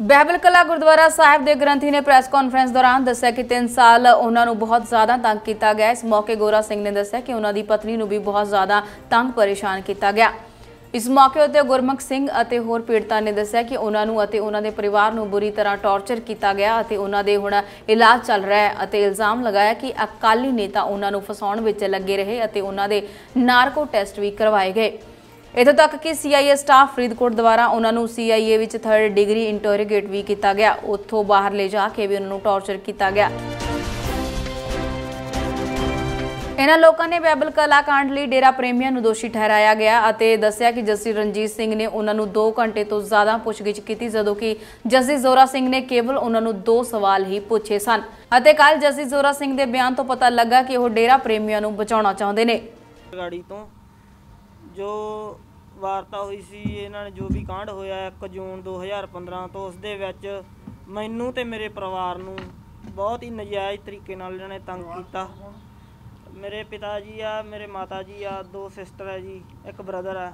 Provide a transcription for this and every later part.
ਬਹਿਬਲ ਕਲਾ ਗੁਰਦੁਆਰਾ ਸਾਹਿਬ ਦੇ ਗ੍ਰੰਥੀ ਨੇ ਪ੍ਰੈਸ ਕਾਨਫਰੰਸ ਦੌਰਾਨ ਦੱਸਿਆ ਕਿ 3 ਸਾਲ ਉਹਨਾਂ ਨੂੰ ਬਹੁਤ ਜ਼ਿਆਦਾ ਤੰਗ ਕੀਤਾ ਗਿਆ। ਇਸ ਮੌਕੇ ਗੋਰਾ ਸਿੰਘ ਨੇ ਦੱਸਿਆ ਕਿ ਉਹਨਾਂ ਦੀ ਪਤਨੀ ਨੂੰ ਵੀ ਬਹੁਤ ਜ਼ਿਆਦਾ ਤੰਗ ਪਰੇਸ਼ਾਨ ਕੀਤਾ ਗਿਆ। ਇਸ ਮੌਕੇ ਉੱਤੇ ਗੁਰਮੁਖ ਸਿੰਘ ਅਤੇ ਹੋਰ ਪੀੜਤਾਂ ਨੇ ਦੱਸਿਆ ਕਿ ਉਹਨਾਂ ਨੂੰ ਅਤੇ ਉਹਨਾਂ ਦੇ ਪਰਿਵਾਰ ਨੂੰ ਬੁਰੀ ਤਰ੍ਹਾਂ ਟੌਰਚਰ ਕੀਤਾ ਗਿਆ ਅਤੇ ਉਹਨਾਂ ਦੇ ਹੁਣ ਇਲਾਜ ਚੱਲ ਰਿਹਾ ਹੈ ਅਤੇ ਇਲਜ਼ਾਮ ਲਗਾਇਆ ਕਿ ਅਕਾਲੀ ਨੇਤਾ ਉਹਨਾਂ ਨੂੰ ਫਸਾਉਣ ਵਿੱਚ ਲੱਗੇ ਰਹੇ ਅਤੇ ਉਹਨਾਂ ਦੇ ਨਾਰਕੋ ਟੈਸਟ ਵੀ ਕਰਵਾਏ ਗਏ। ਇਥੋਂ ਤੱਕ ਕਿ CIA ਸਟਾਫ ਫਰੀਦਕੋਟ ਦੁਆਰਾ ਉਹਨਾਂ ਨੂੰ CIA ਵਿੱਚ 3rd ਡਿਗਰੀ ਇੰਟਰੋਗੇਟ ਵੀ ਕੀਤਾ ਗਿਆ। ਉੱਥੋਂ ਬਾਹਰ ਲੈ ਜਾ ਕੇ ਵੀ ਉਹਨਾਂ ਨੂੰ ਟੌਰਚਰ ਕੀਤਾ ਗਿਆ। ਇਹਨਾਂ ਲੋਕਾਂ ਨੇ ਬੈਬਲ ਕਲਾ ਲਈ ਡੇਰਾ ਪ੍ਰੇਮੀਆਂ ਨੂੰ ਦੋਸ਼ੀ ਠਹਿਰਾਇਆ ਗਿਆ ਅਤੇ ਦੱਸਿਆ ਕਿ ਜਸਟਿਸ ਰਣਜੀਤ ਸਿੰਘ ਨੇ ਉਹਨਾਂ ਨੂੰ 2 ਘੰਟੇ ਤੋਂ ਜ਼ਿਆਦਾ ਪੁੱਛਗਿੱਛ ਕੀਤੀ, ਜਦੋਂ ਕਿ ਜਸਟਿਸ ਜ਼ੋਰਾ ਸਿੰਘ ਨੇ ਕੇਵਲ ਉਹਨਾਂ ਨੂੰ ਦੋ ਸਵਾਲ ਹੀ ਪੁੱਛੇ ਸਨ। ਅਤੇ ਕੱਲ ਜਸਟਿਸ ਜ਼ੋਰਾ ਸਿੰਘ ਦੇ ਬਿਆਨ ਤੋਂ ਪਤਾ ਲੱਗਾ ਕਿ ਉਹ ਡੇਰਾ ਪ੍ਰੇਮੀਆਂ ਨੂੰ ਬਚਾਉਣਾ ਚਾਹੁੰਦੇ ਨੇ। ਗਾੜੀ ਤੋਂ ਜੋ ਵਾਰਤਾ ਹੋਈ ਸੀ ਇਹਨਾਂ ਨੇ ਜੋ ਵੀ ਕਾਂਡ ਹੋਇਆ 1 ਜੂਨ 2015 ਤੋਂ ਉਸ ਦੇ ਵਿੱਚ ਮੈਨੂੰ ਤੇ ਮੇਰੇ ਪਰਿਵਾਰ ਨੂੰ ਬਹੁਤ ਹੀ ਨਜਾਇਜ਼ ਤਰੀਕੇ ਨਾਲ ਇਹਨਾਂ ਨੇ ਤੰਗ ਕੀਤਾ। ਮੇਰੇ ਪਿਤਾ ਜੀ ਆ ਮੇਰੇ ਮਾਤਾ ਜੀ ਆ ਦੋ ਸਿਸਟਰ ਹੈ ਜੀ ਇੱਕ ਬ੍ਰਦਰ ਆ।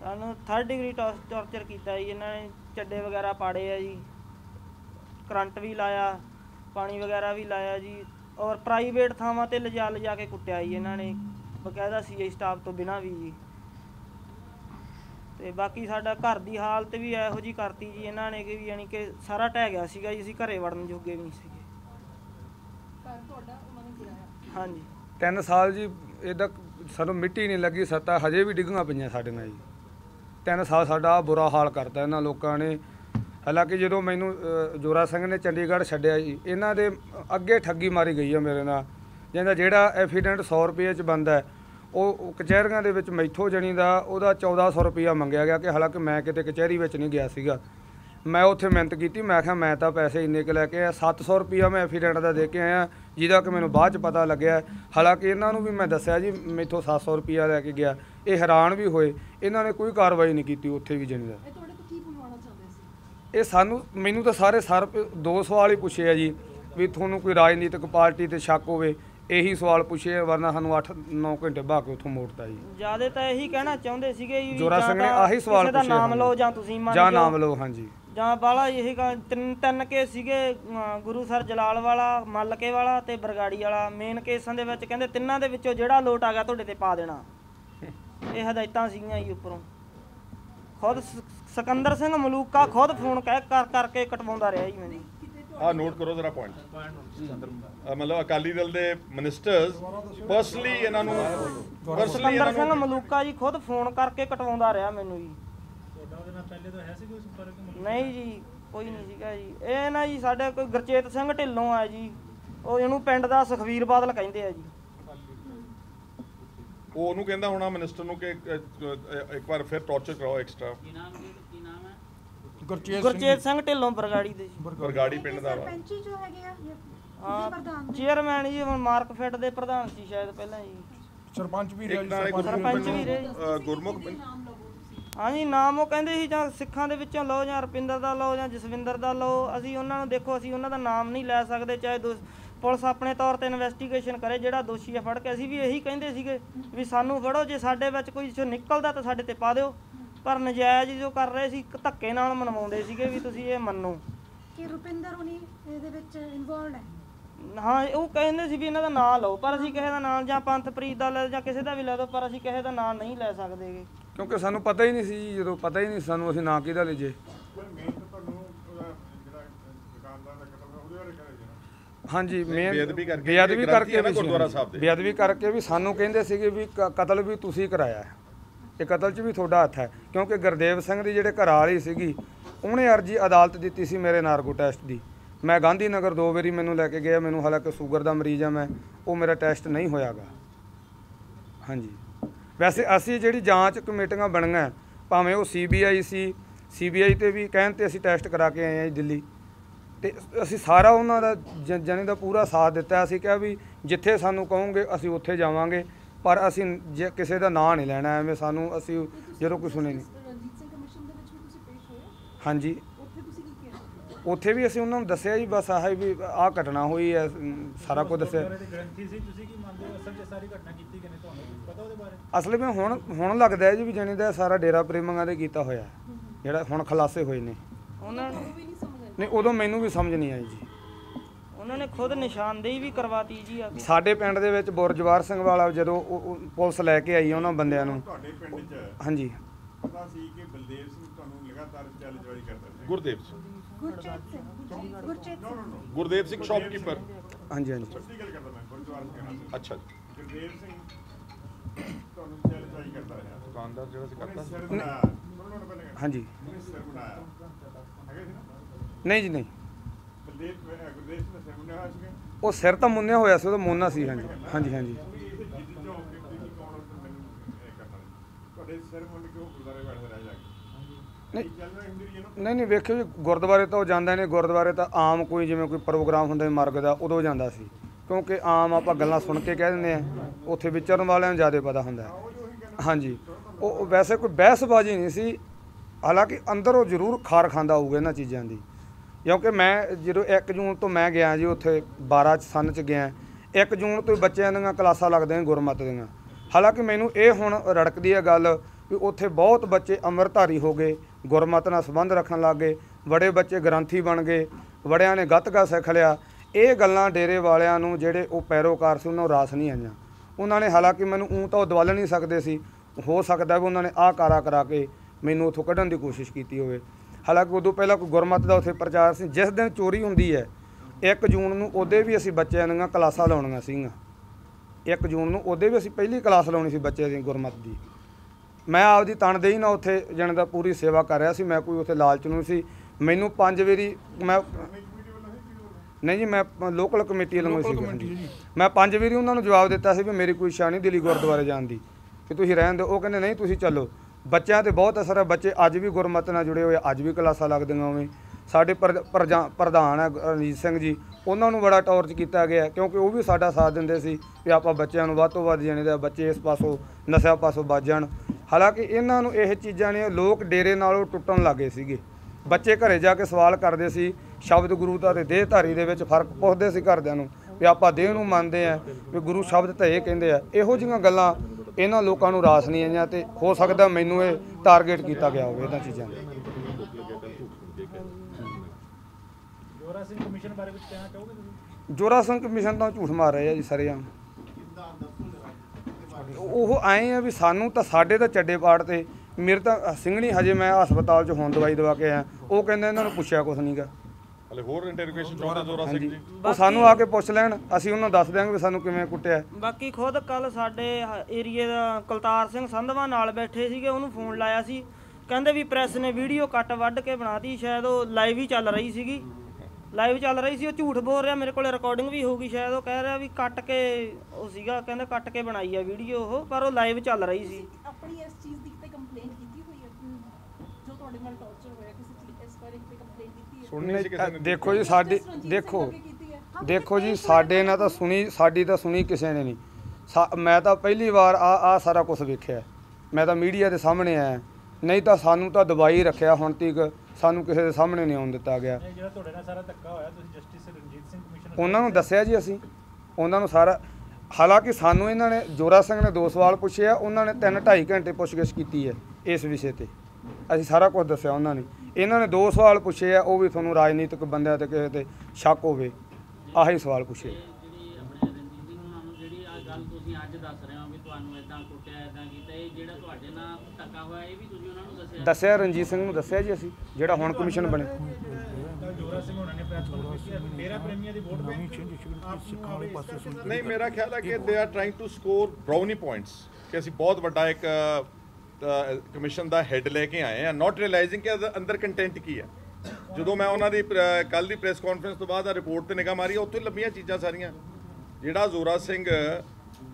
ਸਾਨੂੰ 3rd ਡਿਗਰੀ ਟੌਰਚਰ ਕੀਤਾ ਜੀ ਇਹਨਾਂ ਨੇ ਚੱਡੇ ਵਗੈਰਾ ਪਾੜੇ ਆ ਜੀ। ਕਰੰਟ ਵੀ ਲਾਇਆ ਪਾਣੀ ਵਗੈਰਾ ਵੀ ਲਾਇਆ ਜੀ। ਔਰ ਪ੍ਰਾਈਵੇਟ ਥਾਵਾਂ ਤੇ ਲਿਜਾ ਲਿਜਾ ਕੇ ਕੁੱਟਿਆ ਜੀ ਇਹਨਾਂ ਨੇ ਬਕਾਇਦਾ ਸੀਆਈ ਸਟਾਫ ਤੋਂ ਬਿਨਾਂ ਵੀ ਜੀ। ਤੇ ਬਾਕੀ ਸਾਡਾ ਘਰ ਦੀ ਹਾਲਤ ਵੀ ਇਹੋ ਜੀ ਕਰਤੀ ਜੀ ਇਹਨਾਂ ਨੇ ਕਿ ਵੀ ਯਾਨੀ ਕਿ ਸਾਰਾ ਢਹਿ ਗਿਆ ਸੀਗਾ ਜੀ ਅਸੀਂ ਘਰੇ ਵੜਨ ਜੋਗੇ ਵੀ ਨਹੀਂ ਸੀਗੇ। ਹਾਂਜੀ। ਤਿੰਨ ਸਾਲ ਜੀ ਇਹਦਾ ਸਾਨੂੰ ਮਿੱਟੀ ਨਹੀਂ ਲੱਗੀ ਸੱਤਾ ਹਜੇ ਵੀ ਡਿੱਗੀਆਂ ਪਈਆਂ ਸਾਡੀਆਂ ਜੀ। ਤਿੰਨ ਸਾਲ ਸਾਡਾ ਬੁਰਾ ਹਾਲ ਕਰਤਾ ਇਹਨਾਂ ਲੋਕਾਂ ਨੇ। ਹਾਲਾਂਕਿ ਜਦੋਂ ਮੈਨੂੰ ਜੋਰਾ ਸਿੰਘ ਨੇ ਚੰਡੀਗੜ੍ਹ ਛੱਡਿਆ ਜੀ, ਇਹਨਾਂ ਦੇ ਅੱਗੇ ਠੱਗੀ ਮਾਰੀ ਗਈ ਆ ਮੇਰੇ ਨਾਲ। ਜਿਹਦਾ ਜਿਹੜਾ ਐਫੀਡੈਂਟ 100 ਰੁਪਏ ਚ ਬੰਦਾ ਉਹ ਕਚਹਿਰੀਆਂ ਦੇ ਵਿੱਚ ਮੈਥੋਂ ਜਣੀ ਦਾ, ਉਹਦਾ 1400 ਰੁਪਇਆ ਮੰਗਿਆ ਗਿਆ ਕਿ ਹਾਲਾਂਕਿ ਮੈਂ ਕਿਤੇ ਕਚਹਿਰੀ ਵਿੱਚ ਨਹੀਂ ਗਿਆ ਸੀਗਾ। ਮੈਂ ਉੱਥੇ ਮਿਹਨਤ ਕੀਤੀ, ਮੈਂ ਕਿਹਾ ਮੈਂ ਤਾਂ ਪੈਸੇ ਇੰਨੇ ਕੁ ਲੈ ਕੇ ਆਇਆ 700 ਰੁਪਇਆ ਮੈਂ ਐਫੀਡੈਂਟ ਦਾ ਦੇ ਕੇ ਆਇਆ, ਜਿਹਦਾ ਕਿ ਮੈਨੂੰ ਬਾਅਦ ਚ ਪਤਾ ਲੱਗਿਆ। ਹਾਲਾਂਕਿ ਇਹਨਾਂ ਨੂੰ ਵੀ ਮੈਂ ਦੱਸਿਆ ਜੀ, ਮੈਥੋਂ 700 ਰੁਪਇਆ ਲੈ ਕੇ ਗਿਆ। ਇਹ ਹੈਰਾਨ ਵੀ ਹੋਏ, ਇਹਨਾਂ ਨੇ ਕੋਈ ਕਾਰਵਾਈ ਨਹੀਂ ਕੀਤੀ ਉੱਥੇ ਵੀ ਜਣੀ ਦਾ ਇਹ ਤੁਹਾਡੇ ਤੋਂ ਕੀ ਬਣਵਾਉਣਾ ਚਾਹੁੰਦੇ ਸੀ ਇਹ ਸਾਨੂੰ ਮੈਨੂੰ ਤਾਂ ਸਾਰੇ ਸਰ ਦੋ ਸਵਾਲ ਹੀ ਪੁੱਛੇ ਆ ਜੀ ਵੀ ਤੁਹਾਨੂੰ ਕੋਈ ਰਾਜਨੀਤਿਕ ਪਾਰਟੀ ਤੇ ਸ਼ੱਕ ਹੋਵੇ ਇਹੀ ਸਵਾਲ ਪੁੱਛੇ ਵਰਨਾ ਸਾਨੂੰ 8-9 ਘੰਟੇ ਬਾਅਦ ਕੇ ਉੱਥੋਂ ਮੋੜਤਾ ਜੀ ਜ਼ਿਆਦਾ ਤਾਂ ਇਹੀ ਕਹਿਣਾ ਚਾਹੁੰਦੇ ਸੀਗੇ ਜੀ ਜੋਰਾ ਸਿੰਘ ਨੇ ਆਹੀ ਸਵਾਲ ਪੁੱਛਿਆ ਨਾਮ। ਲਓ ਜਾਂ ਤੁਸੀਂ ਮੰਨ ਜਾਂ। ਨਾਮ ਲਓ ਹਾਂਜੀ ਜਾਂ ਬਾਲਾ ਇਹ ਤਿੰਨ ਤਿੰਨ ਕੇਸ ਸੀਗੇ ਗੁਰੂ ਸਰ ਜਲਾਲ ਵਾਲਾ ਮੱਲਕੇ ਵਾਲਾ ਤੇ ਬਰਗਾੜੀ ਵਾਲਾ ਮੇਨ ਕੇਸਾਂ ਦੇ ਵਿੱਚ ਕਹਿੰਦੇ ਤਿੰਨਾਂ ਦੇ ਵਿੱਚੋਂ ਜਿਹੜਾ ਲੋਟ ਆ ਗਿਆ ਤੁਹਾਡੇ ਤੇ ਪਾ ਦੇਣਾ ਇਹ ਹਦਾਇਤਾਂ ਸੀਗੀਆਂ ਜੀ ਉੱਪਰੋਂ ਖੁਦ ਸਿਕੰਦਰ ਸਿੰਘ ਮਲੂਕਾ ਖੁਦ ਫੋਨ ਕਹਿ ਕਰ ਕਰਕੇ ਕਟਵਾਉਂਦਾ ਰਿਹਾ ਜੀ ਮੈਨੂੰ। ਆ ਨੋਟ ਕਰੋ ਜ਼ਰਾ ਪੁਆਇੰਟ ਮਤਲਬ ਅਕਾਲੀ ਦਲ ਦੇ ਮਿਨਿਸਟਰਸ ਪਰਸਨਲੀ ਇਹਨਾਂ ਨੂੰ ਪਰਸਨਲੀ ਸਿਕੰਦਰ ਇਹਨਾਂ ਸਿੰਘ ਨੂੰ ਮਲੂਕਾ ਜੀ ਖੁਦ ਫੋਨ ਕਰਕੇ ਕਟਵਾਉਂਦਾ ਰਿਹਾ ਮੈਨੂੰ ਜੀ। ਤੁਹਾਡਾ ਉਹਦੇ ਨਾਲ ਪਹਿਲੇ ਤੋਂ ਹੈ ਸੀ ਕੋਈ ਸੰਪਰਕ ਨਹੀਂ ਜੀ ਕੋਈ ਨਹੀਂ ਸੀਗਾ ਜੀ। ਇਹ ਨਾ ਜੀ ਸਾਡੇ ਕੋਈ ਗੁਰਚੇਤ ਸਿੰਘ ਢਿੱਲੋਂ ਆ ਜੀ। ਉਹ ਇਹਨੂੰ ਪਿੰਡ ਦਾ ਸੁਖਵੀਰ ਬਾਦਲ ਕਹਿੰਦੇ ਆ ਜੀ। ਉਹ ਉਹਨੂੰ ਕਹਿੰਦਾ ਹੋਣਾ ਮਿਨਿਸਟਰ ਨੂੰ ਕਿ ਇੱਕ ਵਾਰ ਫਿਰ ਟੌਰਚਰ ਕਰਾਓ ਐਕਸਟਰਾ ਗੁਰਚੇਤ ਸਿੰਘ ਢਿੱਲੋਂ ਬਰਗਾੜੀ ਦੇ ਜੀ। ਬਰਗਾੜੀ ਪਿੰਡ ਦਾ ਵਾ। ਸਰਪੰਚੀ ਜੋ ਹੈਗੇ ਆ ਹਾਂ ਪ੍ਰਧਾਨ। ਚੇਅਰਮੈਨ ਜੀ ਹੁਣ ਮਾਰਕਫੈਟ ਦੇ ਪ੍ਰਧਾਨ ਸੀ ਸ਼ਾਇਦ ਪਹਿਲਾਂ ਜੀ। ਸਰਪੰਚ ਵੀ ਇੱਕ ਨਾਲੇ ਸਰਪੰਚ ਵੀ ਰਹੇ। ਗੁਰਮੁਖ ਗੁਰਮੁਖ ਹਾਂਜੀ ਨਾਮ ਉਹ ਕਹਿੰਦੇ ਸੀ ਜਾਂ ਸਿੱਖਾਂ ਦੇ ਵਿੱਚੋਂ ਲਓ ਜਾਂ ਰੁਪਿੰਦਰ ਦਾ ਲਓ ਜਾਂ ਜਸਵਿੰਦਰ ਦਾ ਲਓ। ਅਸੀਂ ਉਹਨਾਂ ਨੂੰ ਦੇਖੋ ਅਸੀਂ ਉਹਨਾਂ ਦਾ ਨਾਮ ਨਹੀਂ ਲੈ ਸਕਦੇ ਚਾਹੇ ਦੋਸ਼- ਪੁਲਿਸ ਆਪਣੇ ਤੌਰ ਤੇ ਇਨਵੈਸਟੀਗੇਸ਼ਨ ਕਰੇ ਜਿਹੜਾ ਦੋਸ਼ੀ ਹੈ ਫੜ ਕੇ ਅਸੀਂ ਵੀ ਇਹੀ ਕਹਿੰਦੇ ਸੀਗੇ ਵੀ ਸਾਨੂੰ ਫੜੋ ਜੇ ਸਾਡੇ ਵਿੱਚ ਕੋਈ ਜੋ ਨਿਕਲਦਾ ਤਾਂ ਸਾਡੇ ਤੇ ਪਾ ਦਿਓ। ਪਰ ਨਜਾਇਜ਼ ਜੋ ਕਰ ਰਹੇ ਸੀ ਇੱਕ ਧੱਕੇ ਨਾਲ ਮਨਵਾਉਂਦੇ ਸੀਗੇ ਵੀ ਤੁਸੀਂ ਇਹ ਮੰਨੋ। ਕਿ ਰੁਪਿੰਦਰ ਹੁਣੀ ਇਹਦੇ ਵਿੱਚ ਇਨਵੋਲਡ ਹੈ? ਹਾਂ ਉਹ ਕਹਿੰਦੇ ਸੀ ਵੀ ਇਹਨਾਂ ਦਾ ਨਾਂ ਲਓ ਪਰ ਅਸੀਂ ਕਿਸੇ ਦਾ ਨਾਂ ਜਾਂ ਪੰਥਪ੍ਰੀਤ ਦਾ ਲੈ ਜਾਂ ਕਿਸੇ ਦਾ ਵੀ ਲੈ ਦਿਓ ਪਰ ਅਸੀਂ ਕਿਸੇ ਦਾ ਨਾਂ ਨਹੀਂ ਲੈ ਸਕਦੇਗੇ ਕਿਉਂਕਿ ਸਾਨੂੰ ਪਤਾ ਹੀ ਨਹੀਂ ਸੀ ਜੀ ਜਦੋਂ ਪਤਾ ਹੀ ਨਹੀਂ ਸਾਨੂੰ ਅਸੀਂ ਨਾਂ ਕਿਹਦਾ ਲਈਏ। ਹਾਂਜੀ ਬੇਅਦਬੀ ਕਰਕੇ ਬੇਅਦਬੀ ਕਰਕੇ ਵੀ ਸੀ। ਗੁਰਦੁਆਰਾ ਸਾਹਿਬ ਦੇ। ਬੇਅਦਬੀ ਕਰਕੇ ਵੀ ਸਾਨੂੰ ਕਹਿੰਦੇ ਸੀਗੇ ਵੀ ਕਤਲ ਵੀ ਤੁਸੀਂ ਕਰਾਇਆ ਹੈ। ਇਹ ਕਤਲ 'ਚ ਵੀ ਤੁਹਾਡਾ ਹੱਥ ਹੈ। ਕਿਉਂਕਿ ਗੁਰਦੇਵ ਸਿੰਘ ਦੀ ਜਿਹੜੇ ਘਰ ਵਾਲੀ ਸੀਗੀ, ਉਹਨੇ ਅਰਜੀ ਅਦਾਲਤ ਦਿੱਤੀ ਸੀ ਮੇਰੇ ਨਾਰਕੋ ਟੈਸਟ ਦੀ। ਮੈਂ ਗਾਂਧੀ ਨਗਰ ਦੋ ਵਾਰੀ ਮੈਨੂੰ ਲੈ ਕੇ ਗਿਆ, ਮੈਨੂੰ ਹਾਲਾਂਕਿ ਸ਼ੂਗਰ ਦਾ ਮਰੀਜ਼ ਆ ਮੈਂ, ਉਹ ਮੇਰਾ ਟੈਸਟ ਨਹੀਂ ਹੋਇਆਗਾ। ਹਾਂਜੀ। ਵੈਸੇ ਅਸੀਂ ਜਿਹੜੀ ਜਾਂਚ ਕਮੇਟੀਆਂ ਬਣੀਆਂ, ਭਾਵੇਂ ਉਹ ਸੀਬੀਆਈ ਸੀ ਸੀਬੀਆਈ ਤੇ ਵੀ ਕਹਿਣ ਤੇ ਅਸੀਂ ਟੈਸਟ ਕਰਾ ਕੇ ਆਏ ਹਾਂ ਜੀ ਦਿੱਲੀ। ਤੇ ਅਸੀਂ ਸਾਰਾ ਉਹਨਾਂ ਦਾ ਜ- ਜਾਣੀ ਦਾ ਪੂਰਾ ਸਾਥ ਦਿੱਤਾ, ਅਸੀਂ ਕਿਹਾ ਵੀ ਜਿੱਥੇ ਸਾਨੂੰ ਕਹੋਗੇ ਅਸੀਂ ਉੱਥੇ ਜਾਵਾਂਗੇ। ਪਰ ਅਸੀਂ ਜੇ ਕਿਸੇ ਦਾ ਨਾਂ ਨਹੀਂ ਲੈਣਾ ਐਵੇਂ ਸਾਨੂੰ ਅਸੀਂ ਜਦੋਂ ਕੋਈ ਸੁਣੇ ਨਹੀਂ? ਹਾਂਜੀ। ਉੱਥੇ ਤੁਸੀਂ ਕੀ ਕਿਹਾ? ਉੱਥੇ ਵੀ ਅਸੀਂ ਉਹਨਾਂ ਨੂੰ ਦੱਸਿਆ ਜੀ ਬਸ ਆਹ ਵੀ ਆਹ ਘਟਨਾ ਹੋਈ ਹੈ ਸਾਰਾ ਕੁਝ ਦੱਸਿਆ। ਦੀ ਗ੍ਰੰਥੀ ਸੀ ਤੁਸੀਂ ਕੀ ਮੰਨਦੇ ਹੋ? ਅਸਲ 'ਚ ਸਾਰੀ ਘਟਨਾ ਕੀਤੀ ਕਿ ਨਹੀਂ ਤੁਹਾਨੂੰ? ਪਤਾ ਉਹਦੇ ਬਾਰੇ? ਅਸਲ ਵਿੱਚ ਹੁਣ ਹੁਣ ਲੱਗਦਾ ਹੈ ਜੀ ਵੀ ਜਾਣੀ ਦਾ ਸਾਰਾ ਡੇਰਾ ਪ੍ਰੇਮੀਆਂ ਦੇ ਕੀਤਾ ਹੋਇਆ। ਜਿਹੜਾ ਹੁਣ ਖਲਾਸੇ ਹੋਏ ਨੇ। ਉਹਨਾਂ ਨੇ ਨਹੀਂ ਉਦੋਂ ਮੈਨੂੰ ਵੀ ਸਮਝ ਨਹੀਂ ਆਈ ਜੀ। ਉਹਨਾਂ ਨੇ ਖੁਦ ਨਿਸ਼ਾਨਦੇਹੀ ਵੀ ਕਰਵਾਤੀ ਜੀ ਆ ਕੇ। ਸਾਡੇ ਪਿੰਡ ਦੇ ਵਿੱਚ ਬੁਰਜਵਾਰ ਸਿੰਘ ਵਾਲਾ ਜਦੋਂ ਉਹ- ਉਹ ਪੁਲਿਸ ਲੈ ਕੇ ਆਈ ਉਹਨਾਂ ਬੰਦਿਆਂ ਨੂੰ। ਤੁਹਾਡੇ ਪਿੰਡ 'ਚ? ਹਾਂਜੀ। ਪਤਾ ਸੀ ਕਿ ਬਲਦੇਵ ਸਿੰਘ ਤੁਹਾਨੂੰ ਲਗਾਤਾਰ ਚੈਲੰਜਵਾਰੀ ਕਰਦਾ ਸੀ। ਗੁਰਦੇਵ ਸਿੰਘ। ਗੁਰਚੇਤ ਸਿੰਘ। ਗੁਰਚੇਤ- ਗੁਰਚੇਤ ਸਿੰਘ। ਗੁਰਦੇਵ ਸਿੰਘ ਸ਼ਾਪਕੀਪਰ। ਹਾਂਜੀ ਹਾਂਜੀ। ਸੱਚੀ ਗੱਲ ਕਰਦਾ ਮੈਂ ਗੁਰਦੁਆਰਾ ਸਿੰਘ ਨਾਲ ਅੱਛਾ ਜੀ। ਗੁਰਦੇਵ ਸਿੰਘ ਤੁਹਾਨੂੰ ਚੈਲੰਜਵਾਰੀ ਕਰਦਾ ਰਿਹਾ। ਦੁਕਾਨਦਾਰ ਜਿਹੜਾ ਸੀ ਉਹਨੇ ਕਰਤਾ ਸਿਰ ਬਣਾਇਆ। ਸੁਣੋ ਨਾ ਪਹਿਲਾਂ ਗੱਲ। ਹਾਂਜੀ। ਉਹਨੇ ਸਿਰ ਬਣਾਇਆ। ਹੈਗਾ ਸੀ ਨਾ? ਨਹੀਂ ਜੀ ਨਹੀਂ। ਗੁਰਦੇਵ ਸਿੰਘ ਹੋਇਆ ਸੀਗਾ। ਉਹ ਸਿਰ ਤਾਂ ਮੁੰਨਿਆ ਹੋਇਆ ਸੀ ਉਹਦਾ ਮੋਨਾ ਸੀ ਹਾਂਜੀ। ਹਾਂਜੀ ਹਾਂਜੀ। ਤੇ ਨਹੀਂ। ਉਹ ਨਹੀਂ। ਵੇਖਿਓ ਜੀ ਗੁਰਦੁਆਰੇ ਤਾਂ ਉਹ ਜਾਂਦਾ ਨੇ ਗੁਰਦੁਆਰੇ ਤਾਂ ਆਮ ਕੋਈ ਜਿਵੇਂ ਕੋਈ ਪ੍ਰੋਗਰਾਮ ਹੁੰਦਾ ਮਰਗ ਦਾ ਉਦੋਂ ਜਾਂਦਾ ਸੀ। ਕਿਉਂਕਿ ਆਮ ਆਪਾਂ ਗੱਲਾਂ ਸੁਣ ਕੇ ਕਹਿ ਦਿੰਦੇ ਆ ਉੱਥੇ ਵਿਚਰਨ ਵਾਲਿਆਂ ਨੂੰ ਜ਼ਿਆਦਾ ਪਤਾ ਹੁੰਦਾ। ਹਾਂਜੀ। ਉਹ ਉਹ ਵੈਸੇ ਕੋਈ ਬਹਿਸਬਾਜ਼ੀ ਨਹੀਂ ਸੀ। ਹਾਲਾਂਕਿ ਅੰਦਰ ਉਹ ਜ਼ਰੂਰ ਖਾਰ ਖਾਂਦਾ ਹੋਊਗਾ ਇਹਨਾਂ ਚੀਜ਼ਾਂ ਦੀ। ਕਿਉਂਕਿ ਮੈਂ ਜਦੋਂ 1 ਜੂਨ ਤੋਂ ਮੈਂ ਗਿਆ ਜੀ ਉੱਥੇ 12 ਚ ਸਨ ਚ ਗਿਆ। 1 ਜੂਨ ਤੋਂ ਬੱਚਿਆਂ ਦੀਆਂ ਕਲਾਸਾਂ ਲੱਗਦੀਆਂ ਗੁਰਮਤ ਦੀਆਂ। ਹਾਲਾਂਕਿ ਮੈਨੂੰ ਇਹ ਹੁਣ ਰੜਕਦੀ ਹੈ ਗੱਲ ਵੀ ਉੱਥੇ ਬਹੁਤ ਬੱਚੇ ਅੰਮ੍ਰਿਤਧਾਰੀ ਹੋ ਗਏ, ਗੁਰਮਤ ਨਾਲ ਸੰਬੰਧ ਰੱਖਣ ਲੱਗ ਗਏ, ਬੜੇ ਬੱਚੇ ਗ੍ਰੰਥੀ ਬਣ ਗਏ, ਬੜਿਆਂ ਨੇ ਗੱਤਕਾ ਸਿੱਖ ਲਿਆ। ਇਹ ਗੱਲਾਂ ਡੇਰੇ ਵਾਲਿਆਂ ਨੂੰ ਜਿਹੜੇ ਉਹ ਪੈਰੋਕਾਰ ਸੀ, ਉਹਨਾਂ ਨੂੰ ਰਾਸ ਨਹੀਂ ਆਈਆਂ। ਉਹਨਾਂ ਨੇ ਹਾਲਾਂਕਿ ਮੈਨੂੰ ਊਂ ਤਾਂ ਉਹ ਦਵਲ ਨਹੀਂ ਸਕਦੇ ਸੀ, ਹੋ ਸਕਦਾ ਵੀ ਉਹਨਾਂ ਨੇ ਆਹ ਕਾਰਾ ਕਰਾ ਕੇ ਮੈਨੂੰ ਉੱਥੋਂ ਕੱਢਣ ਦੀ ਕੋਸ਼ਿਸ਼ ਕੀਤੀ ਹੋਵੇ। ਹਾਲਾਂਕਿ ਉਦੋਂ ਪਹਿਲਾਂ ਕੋਈ ਗੁਰਮਤ ਦਾ ਉੱਥੇ ਪ੍ਰਚਾਰ ਸੀ ਜਿਸ ਦਿਨ ਚੋਰੀ ਹੁੰਦੀ ਹੈ 1 ਜੂਨ ਨੂੰ ਉਹਦੇ ਵੀ ਅਸੀਂ ਬੱਚਿਆਂ ਦੀਆਂ ਕਲਾਸਾਂ ਲਾਉਣੀਆਂ ਸੀਗੀਆਂ। 1 ਜੂਨ ਨੂੰ ਉਹਦੇ ਵੀ ਅਸੀਂ ਪਹਿਲੀ ਕਲਾਸ ਲਾਉਣੀ ਸੀ ਬੱਚਿਆਂ ਦੀ ਗੁਰਮਤ ਦੀ। ਮੈਂ ਆਪਦੀ ਤਨਦੇਹੀ ਨਾਲ ਉੱਥੇ ਜਣ ਦਾ ਪੂਰੀ ਸੇਵਾ ਕਰ ਰਿਹਾ ਸੀ ਮੈਂ ਕੋਈ ਉੱਥੇ ਲਾਲਚ ਨੂੰ ਸੀ। ਮੈਨੂੰ ਪੰਜ ਵਾਰੀ ਮੈਂ ਨਹੀਂ ਜੀ ਮੈਂ ਲੋਕਲ ਕਮੇਟੀ ਵੱਲੋਂ ਸੀ। ਮੈਂ ਪੰਜ ਵਾਰੀ ਉਹਨਾਂ ਨੂੰ ਜਵਾਬ ਦਿੱਤਾ ਸੀ ਵੀ ਮੇਰੀ ਕੋਈ ਨਹੀਂ ਦਿੱਲੀ ਗੁਰਦੁਆਰੇ ਜਾਣ ਦੀ। ਕਿ ਤੁਸੀਂ ਰਹਿਣ ਦਿਓ। ਉਹ ਕਹਿੰਦੇ ਨਹੀਂ ਤੁਸੀਂ ਚੱਲੋ। ਬੱਚਿਆਂ ਤੇ ਬਹੁਤ ਅਸਰ ਹੈ। ਬੱਚੇ ਅੱਜ ਵੀ ਗੁਰਮਤਿ ਨਾਲ ਜੁੜੇ ਹੋਏ ਅੱਜ ਵੀ ਕਲਾਸਾਂ ਲੱਗਦੀਆਂ ਹੋਵੇ ਸਾਡੇ ਪ੍ਰ- ਪ੍ਰਜਾ- ਪ੍ਰਧਾਨ ਹੈ ਰਣਜੀਤ ਸਿੰਘ ਜੀ, ਉਹਨਾਂ ਨੂੰ ਬੜਾ ਟੌਰਚ ਕੀਤਾ ਗਿਆ ਕਿਉਂਕਿ ਉਹ ਵੀ ਸਾਡਾ ਸਾਥ ਦਿੰਦੇ ਸੀ ਵੀ ਆਪਾਂ ਬੱਚਿਆਂ ਨੂੰ ਵੱਧ ਤੋਂ ਵੱਧ ਜਾਣੇ ਦਾ, ਬੱਚੇ ਇਸ ਪਾਸੋਂ ਨਸ਼ਿਆਂ ਪਾਸੋਂ ਬਚ ਜਾਣ। ਹਾਲਾਂਕਿ ਇਹਨਾਂ ਨੂੰ ਇਹ ਚੀਜ਼ਾਂ ਨੇ ਲੋਕ ਡੇਰੇ ਨਾਲੋਂ ਟੁੱਟਣ ਲੱਗੇ ਸੀਗੇ। ਬੱਚੇ ਘਰੇ ਜਾ ਕੇ ਸਵਾਲ ਕਰਦੇ ਸੀ, ਸ਼ਬਦ ਗੁਰੂ ਦਾ ਤੇ ਦੇਹਧਾਰੀ ਦੇ ਵਿੱਚ ਫ਼ਰਕ ਪੁੱਛਦੇ ਸੀ ਘਰਦਿਆਂ ਨੂੰ, ਵੀ ਆਪਾਂ ਦੇਹ ਨੂੰ ਮੰਨਦੇ ਆ, ਵੀ ਗੁਰੂ ਸ਼ਬਦ ਤਾਂ ਇਹ ਕਹਿੰਦੇ ਆ। ਇਹੋ ਜਿਹੀਆਂ ਗੱਲਾਂ ਇਹਨਾਂ ਲੋਕਾਂ ਨੂੰ ਰਾਸ ਨਹੀਂ ਆਈਆਂ ਤੇ ਹੋ ਸਕਦਾ ਮੈਨੂੰ ਇਹ ਟਾਰਗੇਟ ਕੀਤਾ ਗਿਆ ਹੋਵੇ ਇਹਨਾਂ ਚੀਜ਼ਾਂ ਦਾ ਜੋਰਾ ਸਿੰਘ ਕਮਿਸ਼ਨ ਬਾਰੇ ਕੁਝ ਕਹਿਣਾ ਚਾਹੋਗੇ ਤੁਸੀਂ? ਜੋਰਾ ਸਿੰਘ ਕਮਿਸ਼ਨ ਤਾਂ ਝੂਠ ਮਾਰ ਰਹੇ ਆ ਜੀ ਸਰੇਆਮ ਉਹ ਆਏ ਆ ਵੀ ਸਾਨੂੰ ਤਾਂ ਸਾਡੇ ਤਾਂ ਚੱਡੇ ਪਾੜ ਤੇ ਮੇਰੇ ਤਾਂ ਸਿੰਘਣੀ ਹਜੇ ਮੈਂ ਹਸਪਤਾਲ 'ਚ ਹੁਣ ਦਵਾਈ ਦਵਾ ਕੇ ਆਇਆ। ਉਹ ਕਹਿੰਦੇ ਇਹਨਾਂ ਨੂੰ ਪੁੱਛਿਆ ਕੁਛ ਨਹੀਂਗਾ ਹਲੇ ਹੋਰ ਇੰਟਰੋਗੇਸ਼ਨ ਚਾਹੁੰਦਾ ਜੋਰਾ ਸਿੰਘ ਜੀ? ਉਹ ਸਾਨੂੰ ਆ ਕੇ ਪੁੱਛ ਲੈਣ ਅਸੀਂ ਉਹਨਾਂ ਨੂੰ ਦੱਸ ਦਿਆਂਗੇ ਵੀ ਸਾਨੂੰ ਕਿਵੇਂ ਕੁੱਟਿਆ। ਬਾਕੀ ਖੁਦ ਕੱਲ ਸਾਡੇ ਏਰੀਏ ਦਾ ਕੁਲਤਾਰ ਸਿੰਘ ਸੰਧਵਾ ਨਾਲ ਬੈਠੇ ਸੀਗੇ ਉਹਨੂੰ ਫੋਨ ਲਾਇਆ ਸੀ। ਕਹਿੰਦੇ ਵੀ ਪ੍ਰੈਸ ਨੇ ਵੀਡੀਓ ਕੱਟ ਵੱਢ ਕੇ ਬਣਾਤੀ ਸ਼ਾਇਦ ਉਹ ਲਾਈਵ ਹੀ ਚੱਲ ਰਹੀ ਸੀਗੀ। ਲਾਈਵ ਚੱਲ ਰਹੀ ਸੀ ਉਹ ਝੂਠ ਬੋਲ ਰਿਹਾ ਮੇਰੇ ਕੋਲੇ ਰਿਕਾਰਡਿੰਗ ਵੀ ਹੋਊਗੀ ਸ਼ਾਇਦ ਉਹ ਕਹਿ ਰਿਹਾ ਵੀ ਕੱਟ ਕੇ ਉਹ ਸੀਗਾ ਕਹਿੰਦੇ ਕੱਟ ਕੇ ਬਣਾਈ ਆ ਵੀਡੀਓ ਉਹ ਪਰ ਉਹ ਲਾਈਵ ਚੱਲ ਰਹੀ ਸੀ। ਆਪਣੀ ਇਸ ਚੀਜ਼ ਦੀ ਕਿਤੇ ਕੰਪਲੇਂਟ ਕੀਤੀ ਹੋਈ ਹੈ? ਜੋ ਤੁਹਾਡੇ ਨਾਲ ਟੌਰਚਰ ਹੋਇਆ ਕਿਸੇ ਚੀਜ਼ ਇਸ ਬਾਰੇ ਕਿਤੇ ਕੰਪਲੇਂਟ ਕੀਤੀ ਹੈ ਸੁਣਨੀ ਸੀ ਕਿਸੇ ਨੇ ਦੇਖੋ ਜੀ ਸਾਡੀ ਦੇਖੋ ਦੇਖੋ ਜੀ ਸਾਡੇ ਨਾਲ ਤਾਂ ਸੁਣੀ ਸਾਡੀ ਤਾਂ ਸੁਣੀ ਕਿਸੇ ਨੇ ਨਹੀਂ। ਸਾ- ਮੈਂ ਤਾਂ ਪਹਿਲੀ ਵਾਰ ਆ ਆ ਸਾਰਾ ਕੁਝ ਵੇਖਿਆ। ਮੈਂ ਤਾਂ ਮੀਡੀਆ ਦੇ ਸਾਹਮਣੇ ਆਇਆ। ਨਹੀਂ ਤਾਂ ਸਾਨੂੰ ਤਾਂ ਦਵਾਈ ਰੱਖਿਆ ਹੁਣ ਤੱਕ ਸਾਨੂੰ ਕਿਸੇ ਦੇ ਸਾਹਮਣੇ ਨਹੀਂ ਆਉਣ ਦਿੱਤਾ ਗਿਆ। ਇਹ ਜਿਹੜਾ ਤੁਹਾਡੇ ਨਾਲ ਸਾਰਾ ਧੱਕਾ ਹੋਇਆ ਤੁਸੀਂ ਜਸਟਿਸ ਰਣਜੀਤ ਸਿੰਘ ਕਮਿਸ਼ਨ ਉਹਨਾਂ ਨੂੰ ਦੱਸਿਆ ਜੀ ਅਸੀਂ। ਉਹਨਾਂ ਨੂੰ ਸਾਰਾ ਹਾਲਾਂਕਿ ਸਾਨੂੰ ਇਹਨਾਂ ਨੇ ਜੋਰਾ ਸਿੰਘ ਨੇ ਦੋ ਸਵਾਲ ਪੁੱਛੇ ਆ ਉਹਨਾਂ ਨੇ 3 2.5 ਘੰਟੇ ਪੁੱਛਗਿੱਛ ਕੀਤੀ ਹੈ ਇਸ ਵਿਸ਼ੇ ਤੇ। ਅਸੀਂ ਸਾਰਾ ਕੁਝ ਦੱਸਿਆ ਉਹਨਾਂ ਨੇ। ਇਹਨਾਂ ਨੇ ਦੋ ਸਵਾਲ ਪੁੱਛੇ ਆ, ਉਹ ਵੀ ਤੁਹਾਨੂੰ ਰਾਜਨੀਤਿਕ ਬੰਦਿਆਂ ਤੇ ਕਿਸੇ ਤੇ ਸ਼ੱਕ ਹੋਵੇ, ਆਹੀ ਸਵਾਲ ਪੁੱਛੇ ਗੱਲ ਤੁਸੀਂ ਅੱਜ ਦੱਸ ਰਹੇ ਹੋ ਵੀ ਤੁਹਾਨੂੰ ਇਦਾਂ ਕੁੱਟਿਆ ਇਦਾਂ ਕੀਤਾ ਇਹ ਜਿਹੜਾ ਤੁਹਾਡੇ ਨਾਲ ਧੱਕਾ ਹੋਇਆ ਇਹ ਵੀ ਤੁਸੀਂ ਉਹਨਾਂ ਨੂੰ ਦੱਸਿਆ ਦੱਸਿਆ ਰਣਜੀਤ ਸਿੰਘ ਨੂੰ ਦੱਸਿਆ ਜੀ ਅਸੀਂ, ਜਿਹੜਾ ਹੁਣ ਕਮਿਸ਼ਨ ਬਣਿਆ ਜੋਰਾ ਸਿੰਘ ਹੋਣਾ ਨੇ ਪ੍ਰੈਸ ਕੀਤੀ ਹੈ ਪ੍ਰੇਮੀਆਂ ਦੀ ਵੋਟ ਨਹੀਂ, ਮੇਰਾ ਖਿਆਲ ਹੈ ਕਿ they are trying to score brownie points ਕਿ ਅਸੀਂ ਬਹੁਤ ਵੱਡਾ ਇੱਕ ਕਮਿਸ਼ਨ ਦਾ ਹੈੱਡ ਲੈ ਕੇ ਆਏ ਆ ਨਾਟ ਰਿਅਲਾਈਜ਼ਿੰਗ ਕਿ ਇਹਦੇ ਅੰਦਰ ਕੰਟੈਂਟ ਕੀ ਹੈ ਜਦੋਂ ਮੈਂ ਉਹਨਾਂ ਦੀ ਕੱਲ ਦੀ ਪ੍ਰੈਸ ਕਾਨਫਰੰਸ ਤੋਂ ਬਾਅਦ ਆ ਰਿਪੋਰਟ ਤੇ ਨਿਗਾਹ ਮਾਰੀ, ਉੱਥੇ ਲੰਬੀਆਂ ਚੀਜ਼ਾਂ ਸਾਰੀਆਂ। ਜਿਹੜਾ ਜ਼ੋਰਾ ਸਿੰਘ,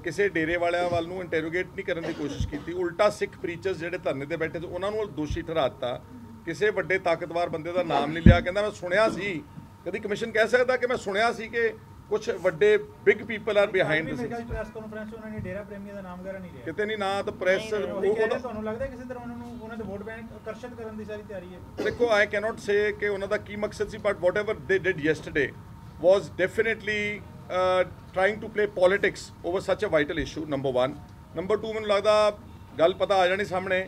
ਕਿਸੇ ਡੇਰੇ ਵਾਲਿਆਂ ਵੱਲ ਨੂੰ ਇੰਟਰੋਗੇਟ ਨਹੀਂ ਕਰਨ ਦੀ ਕੋਸ਼ਿਸ਼ ਕੀਤੀ, ਉਲਟਾ ਸਿੱਖ ਪ੍ਰੀਚਰਸ ਜਿਹੜੇ ਧਰਨੇ ਤੇ ਬੈਠੇ ਸੀ, ਉਹਨਾਂ ਨੂੰ ਦੋਸ਼ੀ ਠਹਿਰਾਤਾ। ਕਿਸੇ ਵੱਡੇ ਤਾਕਤਵਰ ਬੰਦੇ ਦਾ ਨਾਮ ਨਹੀਂ ਲਿਆ, ਕਹਿੰਦਾ ਮੈਂ ਸੁਣਿਆ ਸੀ, ਕਦੀ ਕਮਿਸ਼ਨ ਕਹਿ ਸਕਦਾ ਕਿ ਮੈਂ ਸੁਣਿਆ ਸੀ ਕਿ ਕੁਝ ਵੱਡੇ big people are behind this ਖਿਆਲ ਪ੍ਰੈਸ ਕਾਨਫਰੰਸ 'ਚ ਉਹਨਾਂ ਨੇ ਡੇਰਾ ਪ੍ਰੇਮੀਆਂ ਦਾ ਨਾਮ ਵਗੈਰਾ ਨਹੀਂ ਲਿਆ। ਕਿਤੇ ਨਹੀਂ ਨਾ ਤਾਂ ਪ੍ਰੈਸ ਉਹ ਤੁਹਾਨੂੰ ਲੱਗਦਾ ਕਿਸੇ ਤਰ੍ਹਾਂ ਉਹਨਾਂ ਨੂੰ ਉਹਨਾਂ ਦੇ ਵੋਟ ਬੈਂਕ ਆਕਰਸ਼ਿਤ ਕਰਨ ਦੀ ਸਾਰੀ ਤਿਆਰੀ ਹੈ? ਦੇਖੋ ਆਈ ਕੈਨੋਟ ਸੇ ਕਿ ਉਹਨਾਂ ਦਾ ਕੀ ਮਕਸਦ ਸੀ but whatever they did yesterday was definitely trying to play politics over such a vital issue number 1 number 2 ਮੈਨੂੰ ਲੱਗਦਾ ਗੱਲ ਪਤਾ ਆ ਜਾਣੀ ਸਾਹਮਣੇ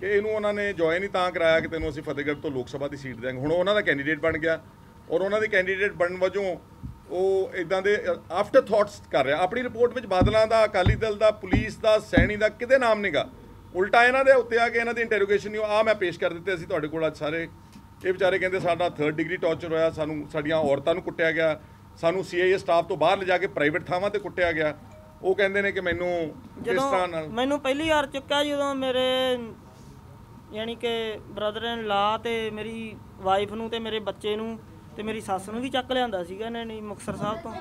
ਕਿ ਇਹਨੂੰ ਉਹਨਾਂ ਨੇ ਜੁਆਇਨ ਹੀ ਤਾਂ ਕਰਾਇਆ ਕਿ ਤੈਨੂੰ ਅਸੀਂ ਫਤਿਹਗੜ੍ਹ ਤੋਂ ਲੋਕ ਸਭਾ ਦੀ ਸੀਟ ਦੇਵਾਂਗੇ। ਹੁਣ ਉਹਨਾਂ ਦਾ ਕੈਂਡੀਡੇਟ ਬਣ ਗਿਆ ਔਰ ਉਹਨਾਂ ਦੇ ਕੈਂਡੀਡੇਟ ਬਣਨ ਵਜੋਂ ਉਹ ਇਦਾਂ ਦੇ ਆਫਟਰ ਥਾਟਸ ਕਰ ਰਿਹਾ। ਆਪਣੀ ਰਿਪੋਰਟ ਵਿੱਚ ਬਾਦਲਾਂ ਦਾ ਅਕਾਲੀ ਦਲ ਦਾ ਪੁਲਿਸ ਦਾ ਸੈਣੀ ਦਾ ਕਿਤੇ ਨਾਮ ਨਹੀਂਗਾ ਉਲਟਾ ਇਹਨਾਂ ਦੇ ਉੱਤੇ ਆ ਕੇ ਇਹਨਾਂ ਦੀ ਇੰਟਰੋਗੇਸ਼ਨ ਨਹੀਂ ਆ ਮੈਂ ਪੇਸ਼ ਕਰ ਦਿੱਤੇ ਅਸੀਂ ਤੁਹਾਡੇ ਕੋਲ ਅੱਜ ਸਾਰੇ। ਇਹ ਵਿਚਾਰੇ ਕਹਿੰਦੇ ਸਾਡਾ 3rd ਡਿਗਰੀ ਟੌਰਚਰ ਹੋਇਆ ਸਾਨੂੰ ਸਾਡੀਆਂ ਔਰਤਾਂ ਨੂੰ ਕੁੱਟਿਆ ਗਿਆ। ਸਾਨੂੰ ਸੀਆਈਏ ਸਟਾਫ ਤੋਂ ਬਾਹਰ ਲਿਜਾ ਕੇ ਪ੍ਰਾਈਵੇਟ ਥਾਵਾਂ ਤੇ ਕੁੱਟਿਆ ਗਿਆ। ਉਹ ਕਹਿੰਦੇ ਨੇ ਕਿ ਮੈਨੂੰ ਇਸ ਤਰ੍ਹਾਂ ਨਾਲ ਮੈਨੂੰ ਪਹਿਲੀ ਵਾਰ ਚੁੱਕਿਆ ਜਦੋਂ ਮੇਰੇ ਯਾਨੀ ਕਿ ਬ੍ਰਦਰ ਨੇ ਲਾ ਤੇ ਮੇਰੀ ਵਾਈਫ ਨੂੰ ਤੇ ਮੇਰੇ ਬੱਚੇ ਨੂੰ ਤੇ ਮੇਰੀ ਸੱਸ ਨੂੰ ਵੀ ਚੱਕ ਲਿਆਂਦਾ ਸੀਗਾ ਇਹਨਾਂ ਨੇ ਮੁਕਤਸਰ ਸਾਹਿਬ ਤੋਂ।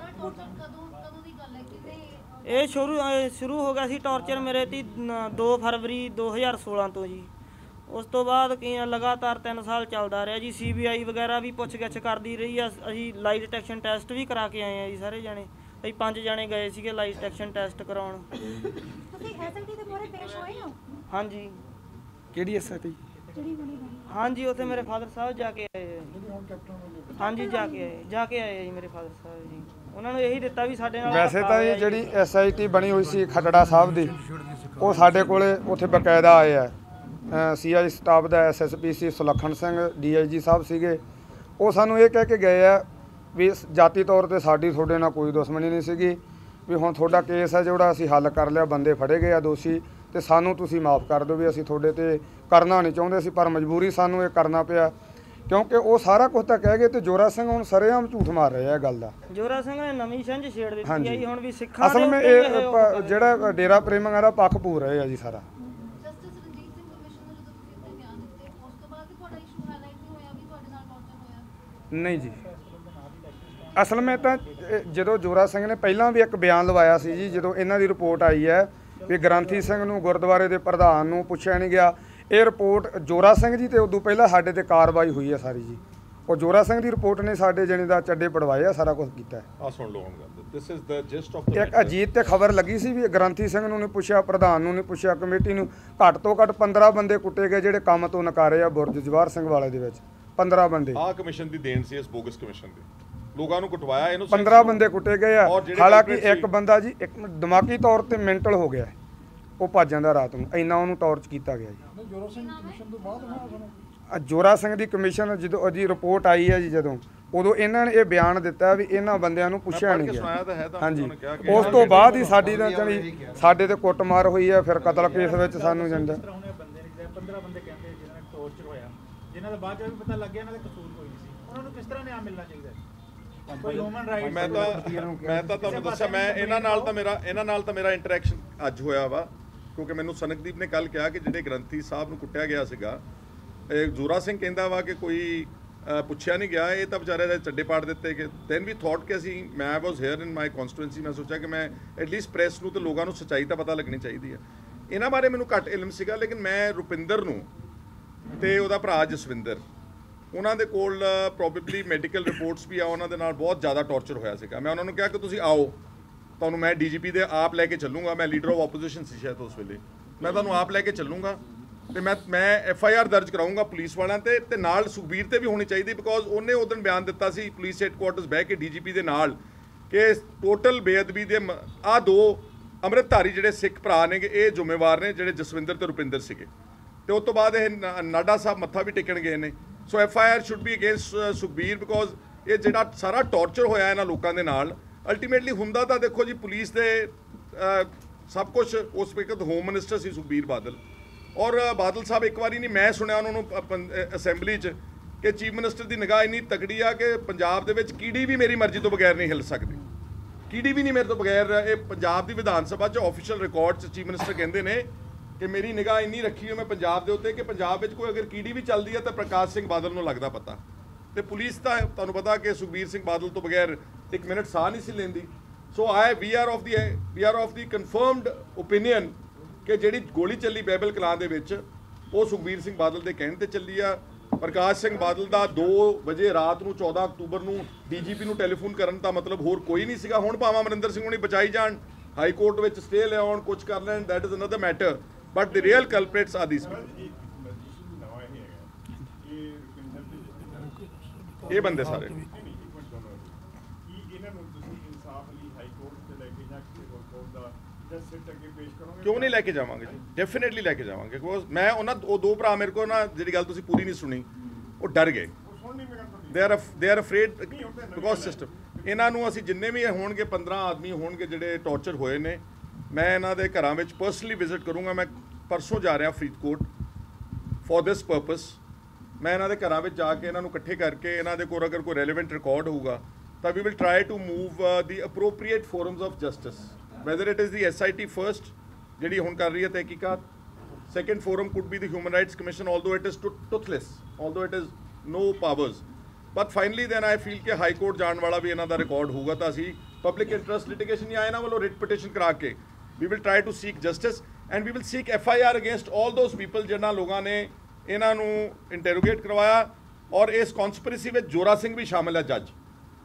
ਇਹ ਸ਼ੁਰੂ ਸ਼ੁਰੂ ਹੋ ਗਿਆ ਸੀ ਟੌਰਚਰ ਮੇਰੇ ਤੇ 2 ਫਰਵਰੀ 2016 ਤੋਂ ਜੀ। ਉਸ ਤੋਂ ਬਾਅਦ ਕੀ ਲਗਾਤਾਰ 3 ਸਾਲ ਚੱਲਦਾ ਰਿਹਾ ਜੀ। ਸੀਬੀਆਈ ਵਗੈਰਾ ਵੀ ਪੁੱਛਗਿੱਛ ਕਰਦੀ ਰਹੀ ਆ। ਅਸੀਂ ਲਾਈ ਡਿਟੈਕਸ਼ਨ ਟੈਸਟ ਵੀ ਕਰਾ ਕੇ ਆਏ ਆ ਜੀ ਸਾਰੇ ਜਾਣੇ। ਅਸੀਂ ਪੰਜ ਜਾਣੇ ਗਏ ਸੀਗੇ ਲਾਈ ਡਿਟੈਕਸ਼ਨ ਟੈਸਟ ਕਰਾਉਣ। ਤੁਸੀਂ ਐਸਐਲਟੀ ਦੇ ਮੋਰੇ ਪੇਸ਼ ਹੋਏ ਹੋ? ਹਾਂਜੀ। ਕਿਹੜੀ ਐਸਆਈਟੀ ਜਿਹੜੀ ਬਣੀ? ਬਣੀ ਹਾਂਜੀ ਉੱਥੇ ਮੇਰੇ ਫਾਦਰ ਸਾਹਿਬ ਜਾ ਕੇ ਆਏ ਹਾਂਜੀ ਜਾ ਕੇ ਆਏ ਜਾ ਕੇ ਆਏ ਜੀ ਮੇਰੇ ਫਾਦਰ ਸਾਹਿਬ ਜੀ। ਉਹਨਾਂ ਨੂੰ ਇਹੀ ਦਿੱਤਾ ਵੀ ਸਾਡੇ ਨਾਲ ਵੈਸੇ ਤਾਂ ਇਹ। ਜਿਹੜੀ ਐਸਆਈਟੀ ਬਣੀ ਹੋਈ ਸੀ ਖਟੜਾ ਸਾਹਿਬ ਦੀ ਉਹ ਸਾਡੇ ਕੋਲੇ ਉੱਥੇ ਬਕਾਇਦਾ ਆਏ ਆ। ਸੀਆਈ ਸਟਾਫ ਦਾ ਐਸਐਸਪੀ ਸੀ ਸੁਲੱਖਣ ਸਿੰਘ ਡੀਆਈਜੀ ਸਾਹਿਬ ਸੀਗੇ। ਉਹ ਸਾਨੂੰ ਇਹ ਕਹਿ ਕੇ ਗਏ ਆ ਵੀ ਜਾਤੀ ਤੌਰ ਤੇ ਸਾਡੀ ਤੁਹਾਡੇ ਨਾਲ ਕੋਈ ਦੁਸ਼ਮਣੀ ਨਹੀਂ ਸੀਗੀ ਵੀ ਹੁਣ ਤੁਹਾਡਾ ਕੇਸ ਹੈ ਜਿਹੜਾ ਅਸੀਂ ਹੱਲ ਕਰ ਲਿਆ ਬੰਦੇ ਫੜੇ ਗਏ ਆ ਦੋਸ਼ੀ ਤੇ ਸਾਨੂੰ ਤੁਸੀਂ ਮਾਫ ਕਰ ਦਿਓ ਵੀ ਅਸੀਂ ਤੁਹਾਡੇ ਤੇ ਕਰਨਾ ਨਹੀਂ ਚਾਹੁੰਦੇ ਸੀ ਪਰ ਮਜਬੂਰੀ ਸਾਨੂੰ ਇਹ ਕਰਨਾ ਪਿਆ। ਕਿਉਂਕਿ ਉਹ ਸਾਰਾ ਕੁਝ ਤਾਂ ਕਹਿ ਗਏ ਤੇ ਜੋਰਾ ਸਿੰਘ ਹੁਣ ਸਰੇਆਮ ਝੂਠ ਮਾਰ ਰਿਹਾ ਇਹ ਗੱਲ ਦਾ। ਜੋਰਾ ਸਿੰਘ ਨੇ ਨਵੀਂ ਸਿੰਝ ਛੇੜ ਦਿੱਤੀ ਜੀ ਹੁਣ ਵੀ ਸਿੱਖਾਂ ਅਸਲ ਵਿੱਚ ਇਹ ਜਿਹੜਾ ਡੇਰਾ ਪ੍ਰੇਮੀਆਂ ਦਾ ਪੱਖ ਪੂਰ ਰਹੇ ਆ ਜੀ ਸਾਰਾ। ਹੀ ਨਹੀਂ ਹੋਇਆ ਵੀ ਤੁਹਾਡੇ ਨਾਲ ਟੌਰਚਰ ਹੋਇਆ? ਨਹੀਂ ਜੀ। ਅਸਲ ਵਿੱਚ ਤਾਂ ਜਦੋਂ ਜੋਰਾ ਸਿੰਘ ਨੇ ਪਹਿਲਾਂ ਵੀ ਇੱਕ ਬਿਆਨ ਲਵਾਇਆ ਸੀ ਜੀ ਜਦੋਂ ਇਹਨਾਂ ਦੀ ਰਿਪੋਰਟ ਆਈ ਹੈ ਵੀ ਗ੍ਰੰਥੀ ਸਿੰਘ ਨੂੰ ਗੁਰਦੁਆਰੇ ਦੇ ਪ੍ਰਧਾਨ ਨੂੰ ਪੁੱਛਿਆ ਨਹੀਂ ਗਿਆ ਇਹ ਰਿਪੋਰਟ ਜੋਰਾ ਸਿੰਘ ਜੀ ਤੇ ਉਦੋਂ ਪਹਿਲਾਂ ਸਾਡੇ ਤੇ ਕਾਰਵਾਈ ਹੋਈ ਹੈ ਸਾਰੀ ਜੀ। ਉਹ ਜੋਰਾ ਸਿੰਘ ਦੀ ਰਿਪੋਰਟ ਨੇ ਸਾਡੇ ਜਣੇ ਦਾ ਚੱਡੇ ਪੜਵਾਏ ਆ ਸਾਰਾ ਕੁਝ ਕੀਤਾ ਆ ਸੁਣ ਲਓ ਹੁਣ ਗੱਲ। This is the gist of ਇੱਕ ਅਜੀਤ ਤੇ ਖਬਰ ਲੱਗੀ ਸੀ ਵੀ ਗ੍ਰੰਥੀ ਸਿੰਘ ਨੂੰ ਨਹੀਂ ਪੁੱਛਿਆ ਪ੍ਰਧਾਨ ਨੂੰ ਨਹੀਂ ਪੁੱਛਿਆ ਕਮੇਟੀ ਨੂੰ ਘੱਟ ਤੋਂ ਘੱਟ 15 ਬੰਦੇ ਕੁੱਟੇ ਗਏ ਜਿਹੜੇ ਕੰਮ ਤੋਂ ਨਕਾਰੇ ਆ ਬੁਰਜ ਜਵਾਰ ਸਿੰਘ ਵਾਲੇ ਦੇ ਵਿੱਚ। 15 ਬੰਦੇ। ਆ ਕਮਿਸ਼ਨ ਦੀ ਦੇਣ ਸੀ ਇਸ ਬੋਗਸ ਕਮਿਸ਼ਨ ਦੀ। ਲੋਕਾਂ ਨੂੰ ਕੁਟਵਾਇਆ ਇਹਨੂੰ 15 ਬੰਦੇ ਕੁੱਟੇ ਗਏ ਆ। ਹਾਲਾਂਕਿ ਇੱਕ ਬੰਦਾ ਜੀ ਇੱਕ ਦਿਮਾਗੀ ਤੌਰ ਤੇ ਮੈਂਟਲ ਹੋ ਗਿਆ। ਉਹ ਭੱਜ ਜਾਂਦਾ ਰਾਤ ਨੂੰ ਇੰਨਾ ਉਹਨੂੰ ਟੌਰਚ ਕੀਤਾ ਗਿਆ ਜੀ। ਜੋਰਾ ਸਿੰਘ ਕਮਿਸ਼ਨ ਤੋਂ ਬਾਅਦ ਹੋਣਾ ਸਾਨੂੰ ਆਹ ਜੋਰਾ ਸਿੰਘ ਦੀ ਕਮਿਸ਼ਨ ਜਦੋਂ ਉਹਦੀ ਰਿਪੋਰਟ ਆਈ ਹੈ ਜੀ ਜਦੋਂ ਉਦੋਂ ਇਹਨਾਂ ਨੇ ਇਹ ਬਿਆਨ ਦਿੱਤਾ ਵੀ ਇਹਨਾਂ ਬੰਦਿਆਂ ਨੂੰ ਪੁੱਛਿਆ ਨਹੀਂ ਗਿਆ। ਹਾਂਜੀ। ਉਸ ਤੋਂ ਬਾਅਦ ਹੀ ਸਾਡੀ ਤਾਂ ਜਾਣੀ ਸਾਡੇ ਤੇ ਕੁੱਟਮਾਰ ਹੋਈ ਹੈ ਫਿਰ ਕਤਲ ਕੇਸ ਵਿੱਚ ਸਾਨੂੰ ਜਾਂਦਾ। ਇਸ ਤਰ੍ਹਾਂ ਉਹਨੇ ਬੰਦੇ ਨੇ ਜਿਹੜੇ 15 ਬੰਦੇ ਕਹਿੰਦੇ ਜਿਨ੍ਹਾਂ ਨੇ ਟੌਰਚਰ ਹੋਇਆ ਜਿਨ੍ਹਾਂ ਦਾ ਬਾਅਦ ਚ ਵੀ ਪਤਾ ਲੱਗਿਆ ਇਹਨਾਂ ਦਾ ਕਸੂਰ ਕੋਈ ਨਹੀਂ ਸੀ। ਉਹਨਾਂ ਨੂੰ ਕਿਸ ਤਰ੍ਹਾਂ ਨਿਆਂ ਮਿਲਣਾ ਚਾਹੀਦਾ ਹੈ? ਕੋਈ ਹਿਊਮਨ ਰਾਈਟਸ ਮੈਂ ਤਾਂ ਮੈਂ ਤਾਂ ਤੁਹਾਨੂੰ ਦੱਸਿਆ ਮੈਂ ਇਹਨਾਂ ਨਾਲ ਤਾਂ ਮੇਰਾ ਇਹਨਾਂ ਨਾਲ ਤਾਂ ਮੇਰਾ ਇੰਟਰੈਕਸ਼ਨ ਅੱਜ ਹੋਇਆ ਵਾ। ਕਿਉਂਕਿ ਮੈਨੂੰ ਸਨਕਦੀਪ ਨੇ ਕੱਲ ਕਿਹਾ ਕਿ ਜਿਹੜੇ ਗ੍ਰੰਥੀ ਸਾਹਿਬ ਨੂੰ ਕੁੱਟਿਆ ਗਿਆ ਸੀਗਾ, ਇਹ ਜ਼ੋਰਾ ਸਿੰਘ ਕਹਿੰਦਾ ਵਾ ਕਿ ਕੋਈ ਪੁੱਛਿਆ ਨਹੀਂ ਗਿਆ। ਇਹ ਤਾਂ ਵਿਚਾਰੇ ਦੇ ਚੱਡੇ ਪਾੜ ਦਿੱਤੇ ਕਿ ਦੈਨ ਵੀ ਥਾਟ ਕਿ ਅਸੀਂ, ਮੈਂ ਵਾਸ ਹੇਅਰ ਇਨ ਮਾਈ ਕਨਸਟੀਟੂਐਂਸੀ ਮੈਂ ਸੋਚਿਆ ਕਿ ਮੈਂ ਐਟਲੀਸਟ ਪ੍ਰੈਸ ਨੂੰ ਤੇ ਲੋਕਾਂ ਨੂੰ ਸੱਚਾਈ ਤਾਂ ਪਤਾ ਲੱਗਣੀ ਚਾਹੀਦੀ ਹੈ। ਇਹਨਾਂ ਬਾਰੇ ਮੈਨੂੰ ਘੱਟ ਇਲਮ ਸੀਗਾ, ਲੇਕਿਨ ਮੈਂ ਰੁਪਿੰਦਰ ਨੂੰ ਤੇ ਉਹਦਾ ਭਰਾ ਜਸਵਿੰਦਰ, ਉਹਨਾਂ ਦੇ ਕੋਲ ਪ੍ਰੋਬੇਬਲੀ ਮੈਡੀਕਲ ਰਿਪੋਰਟਸ ਵੀ ਆ, ਉਹਨਾਂ ਦੇ ਨਾਲ ਬਹੁਤ ਜ਼ਿਆਦਾ ਟੌਰਚਰ ਹੋਇਆ ਸੀਗਾ। ਮੈਂ ਉਹਨਾਂ ਨੂੰ ਕਿਹਾ ਕਿ ਤੁਸੀਂ ਆਓ। ਤੁਹਾਨੂੰ ਮੈਂ ਡੀਜੀਪੀ ਦੇ ਆਪ ਲੈ ਕੇ ਚੱਲੂੰਗਾ, ਮੈਂ ਲੀਡਰ ਆਫ ਆਪੋਜੀਸ਼ਨ ਸੀ ਸ਼ਾਇਦ ਉਸ ਵੇਲੇ। ਮੈਂ ਤੁਹਾਨੂੰ ਆਪ ਲੈ ਕੇ ਚੱਲੂੰਗਾ ਤੇ ਮੈਂ ਮੈਂ ਐਫ ਆਈ ਆਰ ਦਰਜ ਕਰਾਉਂਗਾ ਪੁਲਿਸ ਵਾਲਿਆਂ ਤੇ ਤੇ ਨਾਲ ਸੁਖਬੀਰ ਤੇ ਵੀ ਹੋਣੀ ਚਾਹੀਦੀ ਬਿਕੋਜ਼ ਉਹਨੇ ਉਹ ਦਿਨ ਬਿਆਨ ਦਿੱਤਾ ਸੀ ਪੁਲਿਸ ਹੈਡਕੁਆਰਟਰਸ ਬਹਿ ਕੇ ਡੀਜੀਪੀ ਦੇ ਨਾਲ ਕਿ ਟੋਟਲ ਬੇਅਦਬੀ ਦੇ ਆ ਦੋ ਅੰਮ੍ਰਿਤਧਾਰੀ ਜਿਹੜੇ ਸਿੱਖ ਭਰਾ ਨੇਗੇ ਇਹ ਜ਼ਿੰਮੇਵਾਰ ਨੇ ਜਿਹੜੇ ਜਸਵਿੰਦਰ ਤੇ ਰੁਪਿੰਦਰ ਸੀਗੇ। ਤੇ ਉਸ ਤੋਂ ਬਾਅਦ ਇਹ ਨਾਡਾ ਸਾਹਿਬ ਮੱਥਾ ਵੀ ਟੇਕਣ ਗਏ ਨੇ। So F I R should be against Sukhbir because ਇਹ ਜਿਹੜਾ ਸਾਰਾ ਟੌਰਚਰ ਹੋਇਆ ਇਹਨਾਂ ਲੋਕਾਂ ਦੇ ਨਾਲ ਅਲਟੀਮੇਟਲੀ ਹੁੰਦਾ ਤਾਂ ਦੇਖੋ ਜੀ ਪੁਲਿਸ ਦੇ ਸਭ ਕੁਝ ਉਸ ਵਕਤ ਹੋਮ ਮਿਨਿਸਟਰ ਸੀ ਸੁਖਬੀਰ ਬਾਦਲ। ਔਰ ਬਾਦਲ ਸਾਹਿਬ ਇੱਕ ਵਾਰੀ ਨਹੀਂ, ਮੈਂ ਸੁਣਿਆ ਉਹਨਾਂ ਨੂੰ ਅਸੈਂਬਲੀ 'ਚ ਕਿ ਚੀਫ ਮਿਨਿਸਟਰ ਦੀ ਨਿਗਾਹ ਇੰਨੀ ਤਕੜੀ ਆ ਕਿ ਪੰਜਾਬ ਦੇ ਵਿੱਚ ਕੀੜੀ ਵੀ ਮੇਰੀ ਮਰਜ਼ੀ ਤੋਂ ਬਗੈਰ ਨਹੀਂ ਹਿੱਲ ਸਕਦੀ। ਕੀੜੀ ਵੀ ਨਹੀਂ ਮੇਰੇ ਤੋਂ ਬਗੈਰ, ਇਹ ਪੰਜਾਬ ਦੀ ਵਿਧਾਨ ਸਭਾ 'ਚ ਆਫੀਸ਼ੀਅਲ ਰਿਕਾਰਡ 'ਚ ਚੀਫ ਮਿਨਿਸਟਰ ਕਹਿੰਦੇ ਨੇ ਕਿ ਮੇਰੀ ਨਿਗਾਹ ਇੰਨੀ ਰੱਖੀ ਹੋਈ ਮੈਂ ਪੰਜਾਬ ਦੇ ਉੱਤੇ, ਕਿ ਪੰਜਾਬ ਵਿੱਚ ਕੋਈ ਅਗਰ ਕੀੜੀ ਵੀ ਚੱਲਦੀ ਹੈ ਤਾਂ ਪ੍ਰਕਾਸ਼ ਸਿੰਘ ਬਾਦਲ ਨੂੰ ਲੱਗਦਾ ਪਤਾ। ਤੇ ਪੁਲਿਸ ਤਾਂ ਤੁਹਾਨੂੰ ਪਤਾ ਕਿ ਸੁਖਬੀਰ ਸਿੰਘ ਬਾਦਲ ਤੋਂ ਬਗੈਰ ਇੱਕ ਮਿੰਟ ਸਾਹ ਨਹੀਂ ਸੀ ਲੈਂਦੀ। So I we are of the we are of the confirmed opinion ਕਿ ਜਿਹੜੀ ਗੋਲੀ ਚੱਲੀ ਬੈਬਲ ਕਲਾਂ ਦੇ ਵਿੱਚ, ਉਹ ਸੁਖਬੀਰ ਸਿੰਘ ਬਾਦਲ ਦੇ ਕਹਿਣ ਤੇ ਚੱਲੀ ਆ। ਪ੍ਰਕਾਸ਼ ਸਿੰਘ ਬਾਦਲ ਦਾ 2 ਵਜੇ ਰਾਤ ਨੂੰ 14 ਅਕਤੂਬਰ ਨੂੰ ਡੀਜੀਪੀ ਨੂੰ ਟੈਲੀਫੋਨ ਕਰਨ ਦਾ ਮਤਲਬ ਹੋਰ ਕੋਈ ਨਹੀਂ ਸੀਗਾ। ਹੁਣ ਭਾਵੇਂ ਅਮਰਿੰਦਰ ਸਿੰਘ ਹੁਣੀ ਬਚਾਈ ਜਾਣ, ਹਾਈ ਕੋਰਟ ਵਿੱਚ ਸਟੇ ਲਿਆਉਣ ਕੁਝ ਕਰ ਲੈਣ that is another matter but the real culprits are these ਨਵਾਂ ਇਹ ਹੈਗਾ ਇਹ ਰੁਪਿੰਦਰ ਦੇ ਇਹ ਬੰਦੇ ਸਾਰੇ ਕੀ ਇਹਨਾਂ ਨੂੰ ਤੁਸੀਂ ਇਨਸਾਫ ਲਈ ਹਾਈ ਕੋਰਟ ਤੇ ਲੈ ਕੇ ਜਾਂ ਕਿਸੇ ਹੋਰ ਕੋਰਟ ਦਾ ਜਾਂ ਸਿੱਟ ਅੱਗੇ ਪੇਸ਼ ਕਰੋਗੇ? ਕਿਉਂ ਨਹੀਂ ਲੈ ਕੇ ਜਾਵਾਂਗੇ ਜੀ? ਡੈਫੀਨਿਟਲੀ ਲੈ ਕੇ ਜਾਵਾਂਗੇ। ਬਿਕੋਜ਼ ਮੈਂ ਉਹਨਾਂ ਉਹ ਦੋ ਭਰਾ ਮੇਰੇ ਕੋਲ ਨਾ ਜਿਹੜੀ ਗੱਲ ਤੁਸੀਂ ਪੂਰੀ ਨਹੀਂ ਸੁਣੀ ਉਹ ਡਰ ਗਏ। ਉਹ ਸੁਣ ਨਹੀਂ ਮੈਂ ਗੱਲ ਤੁਹਾਡੀ। They are they are afraid because system ਇਹਨਾਂ ਨੂੰ ਅਸੀਂ ਜਿੰਨੇ ਵੀ ਹੋਣਗੇ 15 ਆਦਮੀ ਹੋਣਗੇ ਜਿਹੜੇ ਟੌਰਚਰ ਹੋਏ ਨੇ ਮੈਂ ਇਹਨਾਂ ਦੇ ਘਰਾਂ ਵਿੱਚ ਪਰਸਨਲੀ ਵਿਜ਼ਿਟ ਕਰੂੰਗਾ। ਮੈਂ ਪਰਸੋਂ ਜਾ ਰਿਹਾ ਫਰੀਦਕੋਟ ਫॉर ਦਿਸ ਪਰਪਸ ਮੈਂ ਇਹਨਾਂ ਦੇ ਘਰਾਂ ਵਿੱਚ ਜਾ ਕੇ ਇਹਨਾਂ ਨੂੰ ਇਕੱਠੇ ਕਰਕੇ ਇਹਨਾਂ ਦੇ ਕੋਲ ਅਗਰ ਕੋਈ ਰੈਲੇਵੈਂਟ ਰਿਕਾਰਡ ਹੋਊਗਾ ਤਾਂ we will try to move the appropriate forums of justice whether it is the SIT first ਜਿਹੜੀ ਹੁਣ ਕਰ ਰਹੀ ਹੈ ਤਹਿਕੀਕਾਤ second forum could be the human rights commission although it is toothless although it is no powers but finally then i feel ਕਿ high court ਜਾਣ ਵਾਲਾ ਵੀ ਇਹਨਾਂ ਦਾ ਰਿਕਾਰਡ ਹੋਊਗਾ ਤਾਂ ਅਸੀਂ ਪਬਲਿਕ ਇੰਟਰਸਟ ਲਿਟੀਗੇਸ਼ਨ ਜਾਂ ਇਹਨਾਂ ਵੱਲੋਂ ਰਿਟ ਪਟੀਸ਼ਨ ਕਰਾ ਕੇ we will try to seek justice and we will seek F I R against all those people ਜਿਹਨਾਂ ਲੋਕਾਂ ਨੇ ਇਹਨਾਂ ਨੂੰ ਇੰਟਰੋਗੇਟ ਕਰਵਾਇਆ ਔਰ ਇਸ ਕਨਸਪੀਰੇਸੀ ਵਿੱਚ ਜੋਰਾ ਸਿੰਘ ਵੀ ਸ਼ਾਮਿਲ ਹੈ ਜੱਜ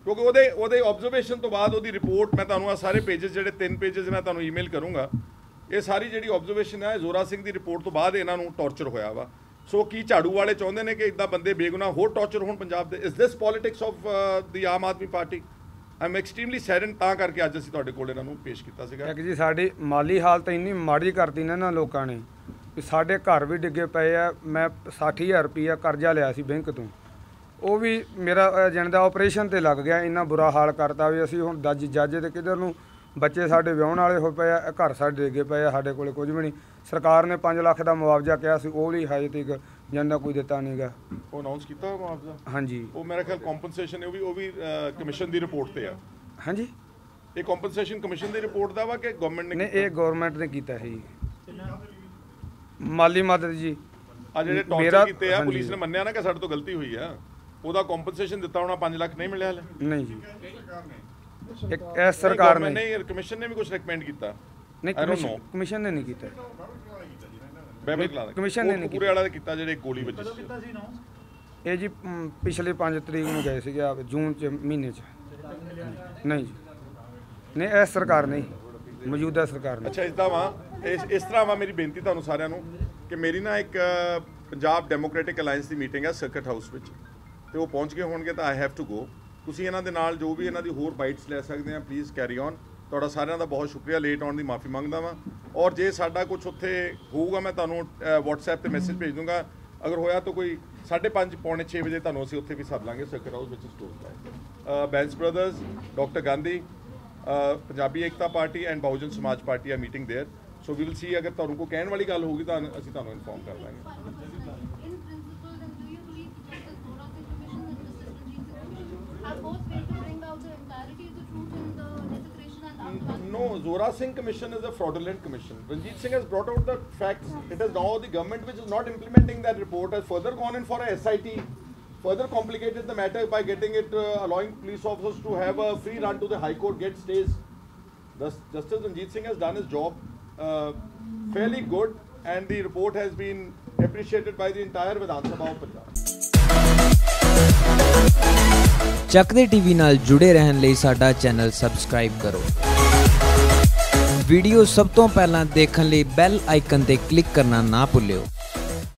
ਕਿਉਂਕਿ ਉਹਦੇ ਉਹਦੇ ਆਬਜ਼ਰਵੇਸ਼ਨ ਤੋਂ ਬਾਅਦ ਉਹਦੀ ਰਿਪੋਰਟ ਮੈਂ ਤੁਹਾਨੂੰ ਆ ਸਾਰੇ ਪੇजेस ਜਿਹੜੇ, ਤਿੰਨ ਪੇजेस ਮੈਂ ਤੁਹਾਨੂੰ ਈਮੇਲ ਕਰੂੰਗਾ, ਇਹ ਸਾਰੀ ਜਿਹੜੀ ਆਬਜ਼ਰਵੇਸ਼ਨ ਹੈ ਜੋਰਾ ਸਿੰਘ ਦੀ ਰਿਪੋਰਟ ਤੋਂ ਬਾਅਦ ਇਹਨਾਂ ਨੂੰ ਟੌਰਚਰ ਹੋਇਆ ਵਾ। ਸੋ ਕੀ ਝਾੜੂ ਵਾਲੇ ਚਾਹੁੰਦੇ ਨੇ ਕਿ ਇਦਾਂ ਬੰਦੇ ਬੇਗੁਨਾਹ ਹੋਰ ਟੌਰਚਰ ਹੋਣ ਪੰਜਾਬ ਦੇ? Is this politics of the Aam Aadmi Party? Am extremely saddened ਤਾਂ ਕਰਕੇ ਅੱਜ ਅਸੀਂ ਤੁਹਾਡੇ ਕੋਲ ਇਹਨਾਂ ਨੂੰ ਪੇਸ਼ ਕੀਤਾ ਸੀਗਾ। ਕਿ ਜੀ ਸਾਡੀ ਮਾਲੀ ਹਾਲਤ ਇੰਨੀ ਮਾੜੀ ਕਰਦੀ ਨੇ ਨਾ ਲੋਕਾਂ ਨੇ ਵੀ ਸਾਡੇ ਘਰ ਵੀ ਡਿੱਗੇ ਪਏ ਆ ਮੈਂ 60000 ਰੁਪਈਆ ਕਰਜ਼ਾ ਲਿਆ ਸੀ ਬੈਂਕ ਤੋਂ। ਉਹ ਵੀ ਮੇਰਾ ਜਨ ਦਾ ਆਪਰੇਸ਼ਨ ਤੇ ਲੱਗ ਗਿਆ ਇੰਨਾ ਬੁਰਾ ਹਾਲ ਕਰਤਾ ਵੀ ਅਸੀਂ ਹੁਣ ਜੱਜ ਜੱਜ ਤੇ ਕਿਧਰ ਨੂੰ ਬੱਚੇ ਸਾਡੇ ਵਿਆਹਣ ਵਾਲੇ ਹੋ ਪਏ ਆ ਘਰ ਸਾਡੇ ਡਿੱਗੇ ਪਏ ਆ ਸਾਡੇ ਕੋਲੇ ਕੁਝ ਵੀ ਨਹੀਂ। ਸਰਕਾਰ ਨੇ 5 ਲੱਖ ਦਾ ਮੁਆਵਜ਼ਾ ਕਿਹਾ ਸੀ ਉਹ ਵੀ ਹਜੇ ਤੱਕ ਜਨ ਕੋਈ ਦਿੱਤਾ ਨਹੀਂਗਾ ਉਹ ਅਨਾਉਂਸ ਕੀਤਾ ਮੁਆਵਜ਼ਾ? ਹਾਂਜੀ। ਉਹ ਮੇਰਾ ਖਿਆਲ ਕੰਪਨਸੇਸ਼ਨ ਉਹ ਵੀ ਉਹ ਵੀ ਕਮਿਸ਼ਨ ਦੀ ਰਿਪੋਰਟ ਤੇ ਆ। ਹਾਂਜੀ। ਇਹ ਕੰਪਨਸੇਸ਼ਨ ਕਮਿਸ਼ਨ ਦੀ ਰਿਪੋਰਟ ਦਾ ਵਾ ਕਿ ਗਵਰਨਮੈਂਟ ਨੇ ਨਹੀਂ ਇਹ ਗਵਰਨਮੈਂਟ ਨੇ ਕੀਤਾ ਹੈ ਜੀ ਮਾਲੀ ਮਦਦ ਜੀ। ਆ ਜਿਹੜੇ ਟੌਰਚਰ ਕੀਤੇ ਆ। ਪੁਲਿਸ ਨੇ ਮੰਨਿਆ ਨਾ ਕਿ ਸਾਡੇ ਤੋਂ ਗਲਤੀ ਹੋਈ ਆ। ਉਹਦਾ ਕੰਪਨਸੇਸ਼ਨ ਦਿੱਤਾ ਹੋਣਾ 5 ਲੱਖ ਨਹੀਂ ਮਿਲਿਆ ਹਲੇ। ਨਹੀਂ ਜੀ। ਇੱਕ ਇਸ ਸਰਕਾਰ ਨੇ। ਨਹੀਂ ਕਮਿਸ਼ਨ ਨੇ ਵੀ ਕੁਝ ਰეკਮੈਂਡ ਕੀਤਾ। ਨਹੀਂ ਕਮਿਸ਼ਨ ਨੇ ਨਹੀਂ ਕੀਤਾ। ਬੈਬਲ ਕਲਾ ਦਾ। ਕਮਿਸ਼ਨ ਨੇ ਨਹੀਂ ਪੂਰੇ ਵਾਲਾ ਦਾ ਕੀਤਾ ਜਿਹੜੇ ਗੋਲੀ ਵੱਜੀ ਸੀ। ਇਹ ਜੀ ਪਿਛਲੇ 5 ਤਰੀਕ ਨੂੰ ਗਏ ਸੀਗੇ ਆ ਜੂਨ ਚ ਮਹੀਨੇ ਚ। ਨਹੀਂ ਜੀ। ਨਹੀਂ ਇਸ ਸਰਕਾਰ ਨੇ ਮੌਜੂਦਾ ਸਰਕਾਰ ਨੇ। ਅੱਛਾ, ਇਸਦਾ ਵਾ, ਇਸ ਇਸ ਤਰ੍ਹਾਂ ਵਾ ਮੇਰੀ ਬੇਨਤੀ ਤੁਹਾਨੂੰ ਸਾਰਿਆਂ ਨੂੰ ਕਿ ਮੇਰੀ ਨਾ ਇੱਕ ਪੰਜਾਬ ਡੈਮੋਕ੍ਰੈਟਿਕ ਅਲਾਈਅੰਸ ਦੀ ਮੀਟਿੰਗ ਹੈ ਸਰਕਟ ਹਾਊਸ ਵਿੱਚ। ਤੇ ਉਹ ਪਹੁੰਚ ਗਏ ਹੋਣਗੇ ਤਾਂ ਆਈ ਹੈਵ ਟੂ ਗੋ ਤੁਸੀਂ ਇਹਨਾਂ ਦੇ ਨਾਲ ਜੋ ਵੀ ਇਹਨਾਂ ਦੀ ਹੋਰ ਬਾਈਟਸ ਲੈ ਸਕਦੇ ਆ ਪਲੀਜ਼ ਕੈਰੀ ਔਨ ਤੁਹਾਡਾ ਸਾਰਿਆਂ ਦਾ ਬਹੁਤ ਸ਼ੁਕਰੀਆ ਲੇਟ ਆਉਣ ਦੀ ਮਾਫੀ ਮੰਗਦਾ ਵਾਂ। ਔਰ ਜੇ ਸਾਡਾ ਕੁਝ ਉੱਥੇ ਹੋਊਗਾ, ਮੈਂ ਤੁਹਾਨੂੰ WhatsApp ਤੇ ਮੈਸੇਜ ਭੇਜ ਦੂੰਗਾ। ਅਗਰ ਹੋਇਆ ਤਾਂ ਕੋਈ 5:30 ਪੌਣੇ 6 ਵਜੇ ਤੁਹਾਨੂੰ ਅਸੀਂ ਉੱਥੇ ਵੀ ਸੱਦ ਲਾਂਗੇ ਸਰਕਟ ਹਾਊਸ ਵਿੱਚ ਸਟੋਰ ਹੈ Bains brothers doctor Gandhi Punjabi Ekta Party and Bahujan Samaj Party ਆ meeting there so we will see ਅਗਰ ਤੁਹਾਨੂੰ ਕੋਈ ਕਹਿਣ ਵਾਲੀ ਗੱਲ ਹੋਊਗੀ ਤਾਂ ਅਸੀਂ ਤੁਹਾਨੂੰ ਇਨਫੋਰਮ ਕਰ ਦਾਂਗੇ In principle, then do you believe that Justice Bora Singh Commission and Justice Ranjit Singh Commission have both failed to bring out the entirety of the truth in the desecration and Atmanirbhar? No, Zora Singh Commission is a fraudulent commission. Ranjit Singh has brought out the facts. It is now the government which is not implementing that report has further gone in for a SIT, further complicated the matter by getting it, uh, allowing police officers to have a free run to the High Court, get stays. Thus, Justice Ranjit Singh has done his job uh, fairly good, and the report has been appreciated by the entire Vidhan Sabha of Punjab. Chakde TV ਨਾਲ ਜੁੜੇ ਰਹਿਣ ਲਈ ਸਾਡਾ channel subscribe ਕਰੋ video ਸਭ ਤੋਂ ਪਹਿਲਾਂ ਦੇਖਣ ਲਈ ਬੈਲ ਆਈਕਨ ਤੇ ਕਲਿੱਕ ਕਰਨਾ ਨਾ ਭੁੱਲਿਓ